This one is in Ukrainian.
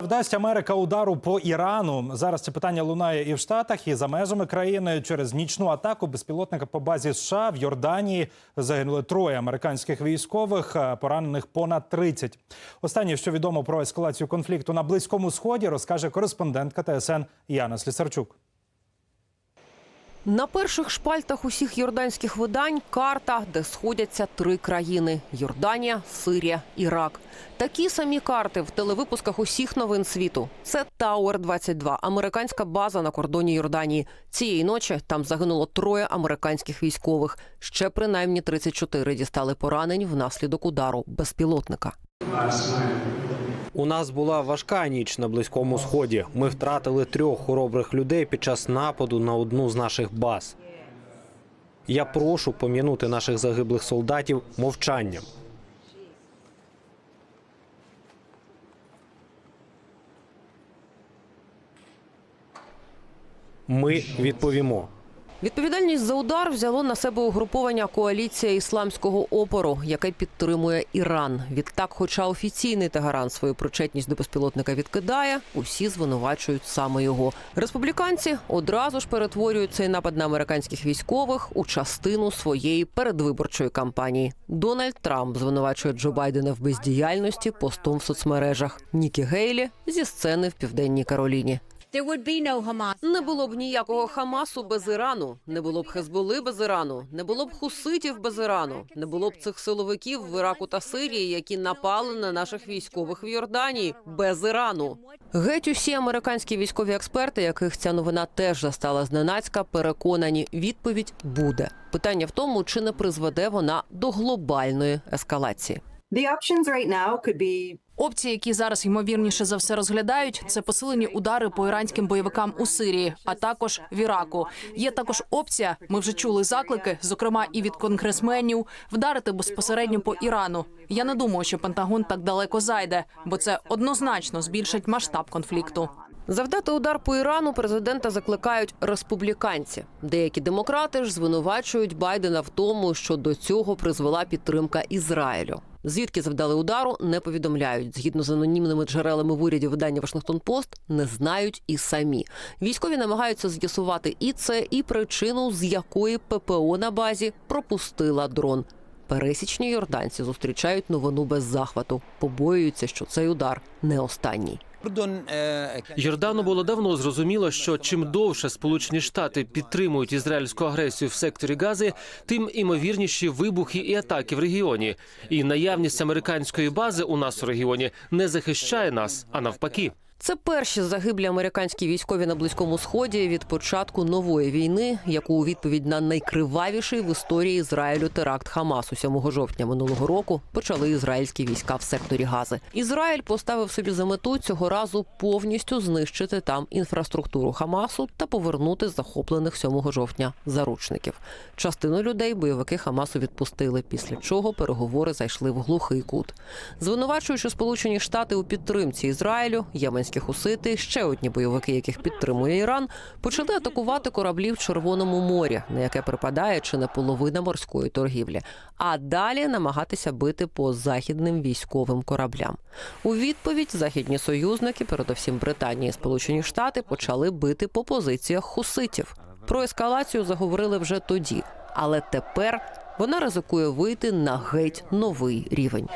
Вдасть Америка удару по Ірану. Зараз це питання лунає і в Штатах, і за межами країни через нічну атаку безпілотника по базі США в Йорданії загинули троє американських військових, поранених понад 30. Останнє, що відомо про ескалацію конфлікту на близькому сході, розкаже кореспондентка ТСН Яна Слісарчук. На перших шпальтах усіх йорданських видань карта, де сходяться три країни: Йорданія, Сирія, Ірак. Такі самі карти в телевипусках усіх новин світу. Це Тауер 22 американська база на кордоні Йорданії. Цієї ночі там загинуло троє американських військових. Ще принаймні 34 дістали поранень внаслідок удару безпілотника. У нас була важка ніч на близькому сході. Ми втратили трьох хоробрих людей під час нападу на одну з наших баз. Я прошу пом'янути наших загиблих солдатів мовчанням. Ми відповімо. Відповідальність за удар взяло на себе угруповання коаліція ісламського опору, яке підтримує Іран. Відтак, хоча офіційний Тегеран свою причетність до безпілотника відкидає, усі звинувачують саме його. Республіканці одразу ж перетворюють цей напад на американських військових у частину своєї передвиборчої кампанії. Дональд Трамп звинувачує Джо Байдена в бездіяльності постом в соцмережах. Нікі Гейлі зі сцени в південній Кароліні. There would be no Hamas. Не було б ніякого Хамасу без Ірану, не було б Хезболи без Ірану, не було б хуситів без Ірану, не було б цих силовиків в Іраку та Сирії, які напали на наших військових в Йорданії без Ірану. Геть усі американські військові експерти, яких ця новина теж застала зненацька, переконані, відповідь буде. Питання в тому, чи не призведе вона до глобальної ескалації. The options right now could be Опції, які зараз ймовірніше за все розглядають, це посилені удари по іранським бойовикам у Сирії, а також в Іраку. Є також опція. Ми вже чули заклики, зокрема і від конгресменів, вдарити безпосередньо по Ірану. Я не думаю, що Пентагон так далеко зайде, бо це однозначно збільшить масштаб конфлікту. Завдати удар по Ірану президента закликають республіканці. Деякі демократи ж звинувачують Байдена в тому, що до цього призвела підтримка Ізраїлю. Звідки завдали удару, не повідомляють. Згідно з анонімними джерелами в уряді видання Вашингтон Пост не знають і самі. Військові намагаються з'ясувати і це, і причину, з якої ППО на базі пропустила дрон. Пересічні йорданці зустрічають новину без захвату, побоюються, що цей удар не останній. Йордану було давно зрозуміло, що чим довше Сполучені Штати підтримують ізраїльську агресію в секторі Гази, тим імовірніші вибухи і атаки в регіоні. І наявність американської бази у нас у регіоні не захищає нас, а навпаки. Це перші загиблі американські військові на близькому сході від початку нової війни, яку у відповідь на найкривавіший в історії Ізраїлю теракт Хамасу 7 жовтня минулого року почали ізраїльські війська в секторі Гази. Ізраїль поставив собі за мету цього разу повністю знищити там інфраструктуру Хамасу та повернути захоплених 7 жовтня заручників. Частину людей бойовики Хамасу відпустили, після чого переговори зайшли в глухий кут. Звинувачуючи Сполучені Штати у підтримці Ізраїлю, єменські хусити, ще одні бойовики, яких підтримує Іран, почали атакувати кораблі в Червоному морі, на яке припадає чи не половина морської торгівлі, а далі намагатися бити по західним військовим кораблям. У відповідь західні союзники, передовсім Британія і Сполучені Штати, почали бити по позиціях хуситів. Про ескалацію заговорили вже тоді, але тепер вона ризикує вийти на геть новий рівень.